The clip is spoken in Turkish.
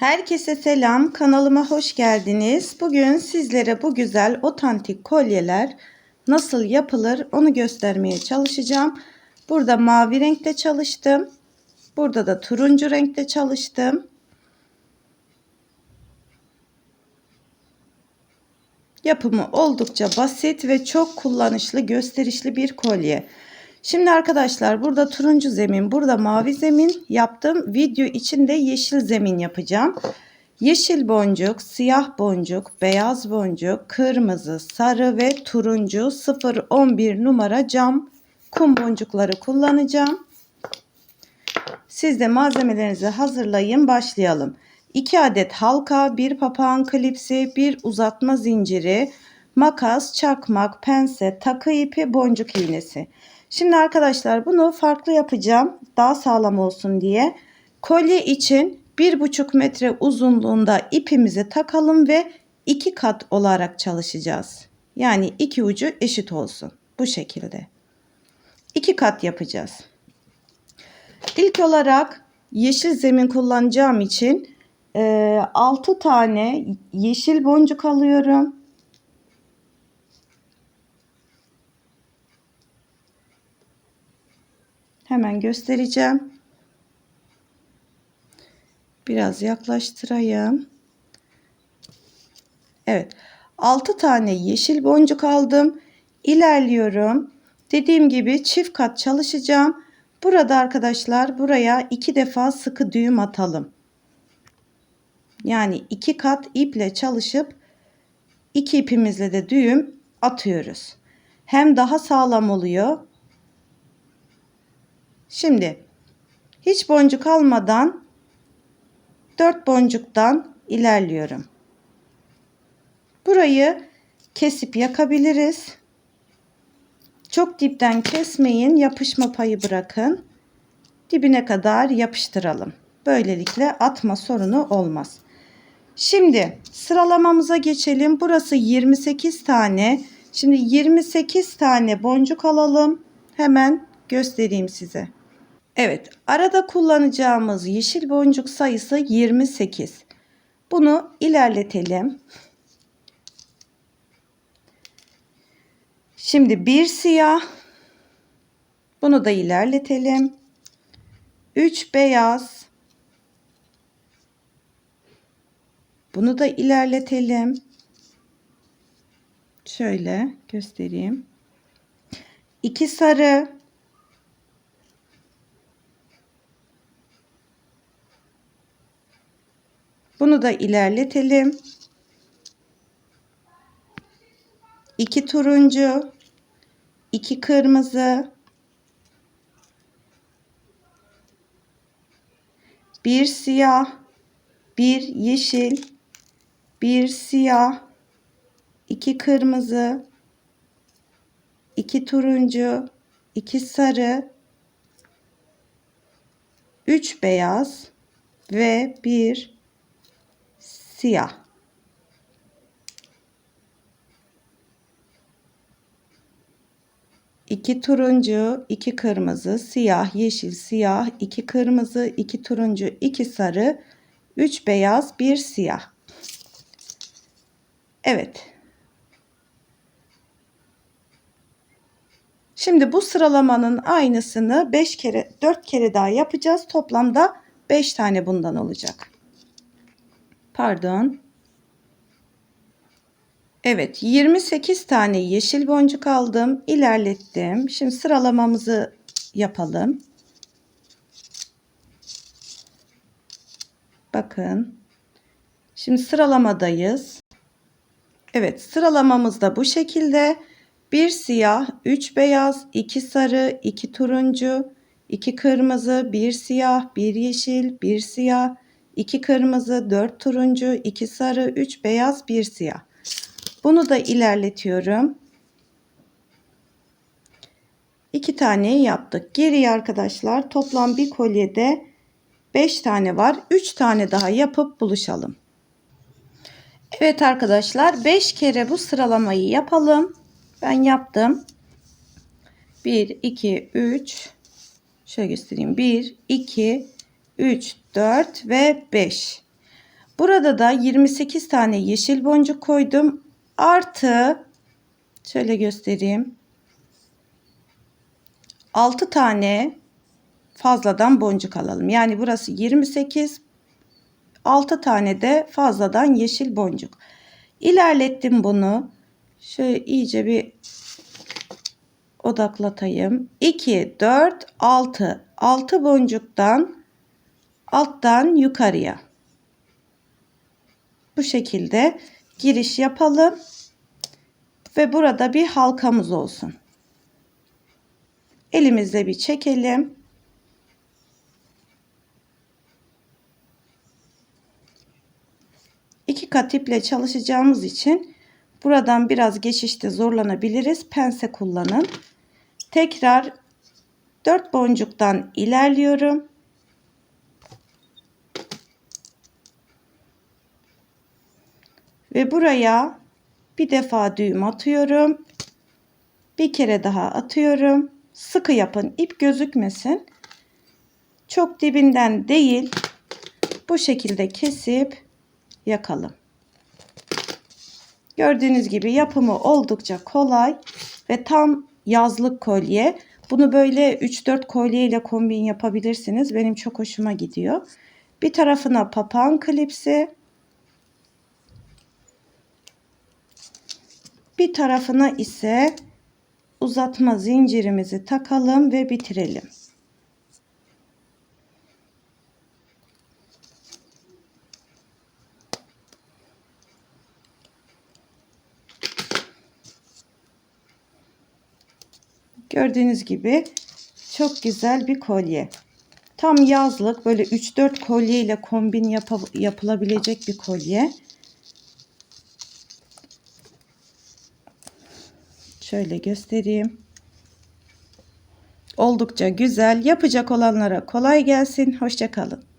Herkese selam, kanalıma hoş geldiniz. Bugün sizlere bu güzel otantik kolyeler nasıl yapılır onu göstermeye çalışacağım. Burada mavi renkte çalıştım. Burada da turuncu renkte çalıştım. Yapımı oldukça basit ve çok kullanışlı, gösterişli bir kolye. Şimdi arkadaşlar burada turuncu zemin, burada mavi zemin yaptım. Video içinde yeşil zemin yapacağım. Yeşil boncuk, siyah boncuk, beyaz boncuk, kırmızı, sarı ve turuncu 011 numara cam kum boncukları kullanacağım. Siz de malzemelerinizi hazırlayın başlayalım. 2 adet halka, 1 papağan klipsi, 1 uzatma zinciri, makas, çakmak, pense, takı ipi, boncuk iğnesi. Şimdi arkadaşlar bunu farklı yapacağım. Daha sağlam olsun diye. Kolye için 1,5 metre uzunluğunda ipimizi takalım ve iki kat olarak çalışacağız. Yani iki ucu eşit olsun. Bu şekilde. İki kat yapacağız. İlk olarak yeşil zemin kullanacağım için 6 tane yeşil boncuk alıyorum. Hemen göstereceğim. Biraz yaklaştırayım. Evet. 6 tane yeşil boncuk aldım. İlerliyorum. Dediğim gibi çift kat çalışacağım. Burada arkadaşlar buraya iki defa sıkı düğüm atalım. Yani iki kat iple çalışıp iki ipimizle de düğüm atıyoruz. Hem daha sağlam oluyor Şimdi hiç boncuk almadan 4 boncuktan ilerliyorum. Burayı kesip yakabiliriz. Çok dipten kesmeyin, yapışma payı bırakın. Dibine kadar yapıştıralım. Böylelikle atma sorunu olmaz. Şimdi sıralamamıza geçelim. Burası 28 tane. Şimdi 28 tane boncuk alalım. Hemen göstereyim size. Evet, arada kullanacağımız yeşil boncuk sayısı 28. Bunu ilerletelim. Şimdi bir siyah. Bunu da ilerletelim. 3 beyaz. Bunu da ilerletelim. Şöyle göstereyim. 2 sarı. Bunu da ilerletelim. 2 turuncu, 2 kırmızı, bir siyah, bir yeşil, bir siyah, iki kırmızı, iki turuncu, iki sarı, üç beyaz ve bir siyah. İki turuncu, iki kırmızı, siyah, yeşil, siyah, iki kırmızı, iki turuncu, iki sarı, üç beyaz, bir siyah. Evet. Şimdi bu sıralamanın aynısını 5 kere 4 kere daha yapacağız. Toplamda 5 tane bundan olacak pardon. Evet 28 tane yeşil boncuk aldım. ilerlettim. Şimdi sıralamamızı yapalım. Bakın. Şimdi sıralamadayız. Evet sıralamamız da bu şekilde. Bir siyah, üç beyaz, iki sarı, iki turuncu, iki kırmızı, bir siyah, bir yeşil, bir siyah, 2 kırmızı, 4 turuncu, 2 sarı, 3 beyaz, 1 siyah. Bunu da ilerletiyorum. 2 tane yaptık. Geriye arkadaşlar toplam bir kolyede 5 tane var. 3 tane daha yapıp buluşalım. Evet arkadaşlar 5 kere bu sıralamayı yapalım. Ben yaptım. 1, 2, 3. Şöyle göstereyim. 1, 2, 3, 4 ve 5. Burada da 28 tane yeşil boncuk koydum. Artı şöyle göstereyim. 6 tane fazladan boncuk alalım. Yani burası 28 6 tane de fazladan yeşil boncuk. İlerlettim bunu. Şöyle iyice bir odaklatayım. 2 4 6 6 boncuktan alttan yukarıya. Bu şekilde giriş yapalım. Ve burada bir halkamız olsun. Elimizle bir çekelim. İki kat iple çalışacağımız için buradan biraz geçişte zorlanabiliriz. Pense kullanın. Tekrar 4 boncuktan ilerliyorum. Ve buraya bir defa düğüm atıyorum. Bir kere daha atıyorum. Sıkı yapın. ip gözükmesin. Çok dibinden değil. Bu şekilde kesip yakalım. Gördüğünüz gibi yapımı oldukça kolay ve tam yazlık kolye. Bunu böyle 3-4 kolye ile kombin yapabilirsiniz. Benim çok hoşuma gidiyor. Bir tarafına papağan klipsi. Bir tarafına ise uzatma zincirimizi takalım ve bitirelim. Gördüğünüz gibi çok güzel bir kolye. Tam yazlık böyle 3-4 kolye ile kombin yap yapılabilecek bir kolye. Şöyle göstereyim. Oldukça güzel. Yapacak olanlara kolay gelsin. Hoşçakalın.